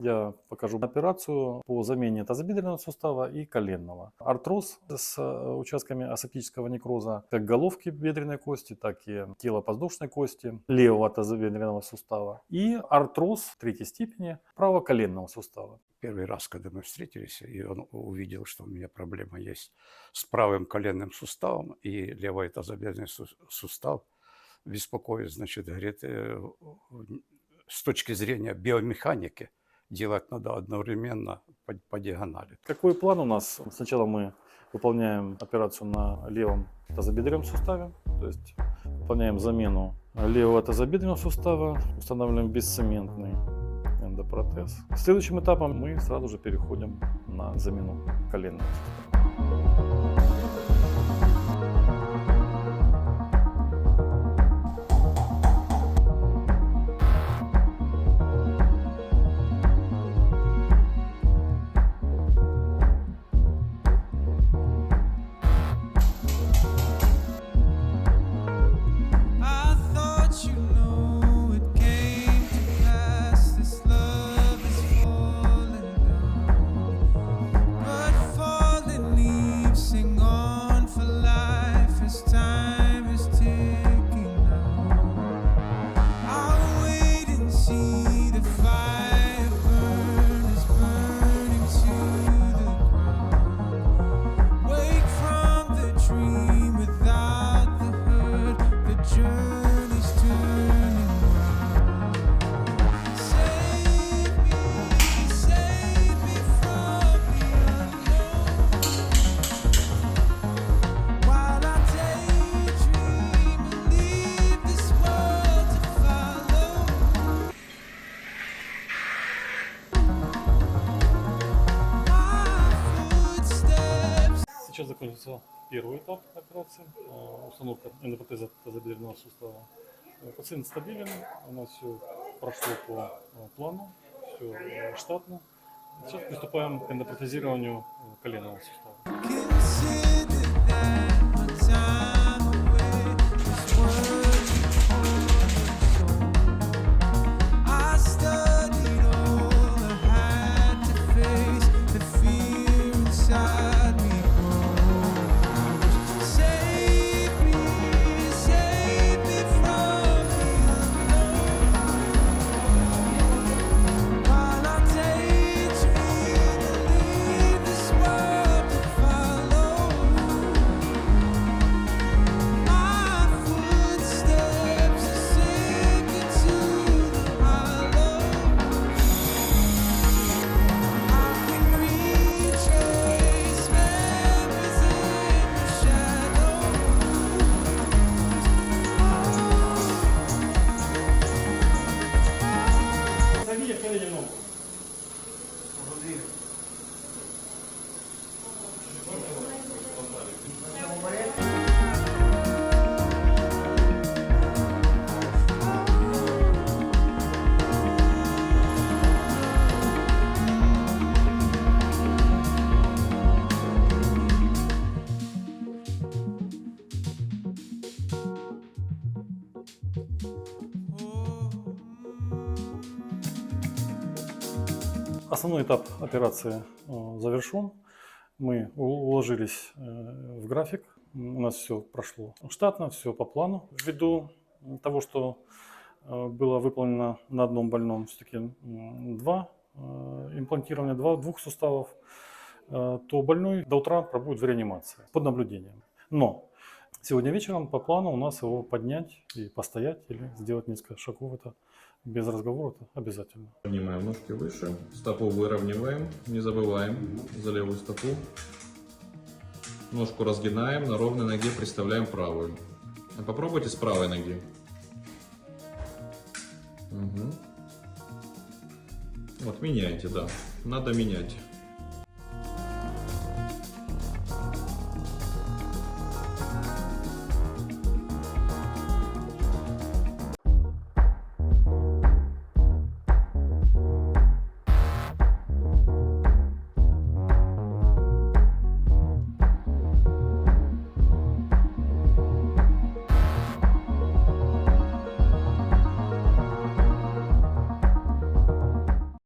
Я покажу операцию по замене тазобедренного сустава и коленного. Артроз с э, участками асептического некроза как головки бедренной кости, так и тела подвздошной кости левого тазобедренного сустава. И артроз третьей степени правоколенного сустава. Первый раз, когда мы встретились, и он увидел, что у меня проблема есть с правым коленным суставом и левый тазобедренный су- сустав, беспокоит, значит, говорит, э, с точки зрения биомеханики делать надо одновременно по, по диагонали. Какой план у нас? Сначала мы выполняем операцию на левом тазобедренном суставе, то есть выполняем замену левого тазобедренного сустава, устанавливаем бесцементный эндопротез. Следующим этапом мы сразу же переходим на замену коленного сустава. Сейчас закончится первый этап операции, э, установка эндопротеза тазобедренного сустава. Э, Пациент стабилен, у нас все прошло по э, плану, все штатно. Сейчас приступаем к эндопротезированию э, коленного сустава. Основной этап операции э, завершен. Мы уложились э, в график. У нас все прошло штатно, все по плану. Ввиду того, что э, было выполнено на одном больном все-таки два имплантирования, два, двух суставов, то больной до утра пробудет в реанимации под наблюдением. Но сегодня вечером по плану у нас его поднять и постоять или сделать несколько шагов. Это без разговора обязательно. Поднимаем ножки выше, стопу выравниваем, не забываем за левую стопу. Ножку разгинаем, на ровной ноге приставляем правую. А Попробуйте с правой ноги. Мгм. Вот меняйте, да. Надо менять.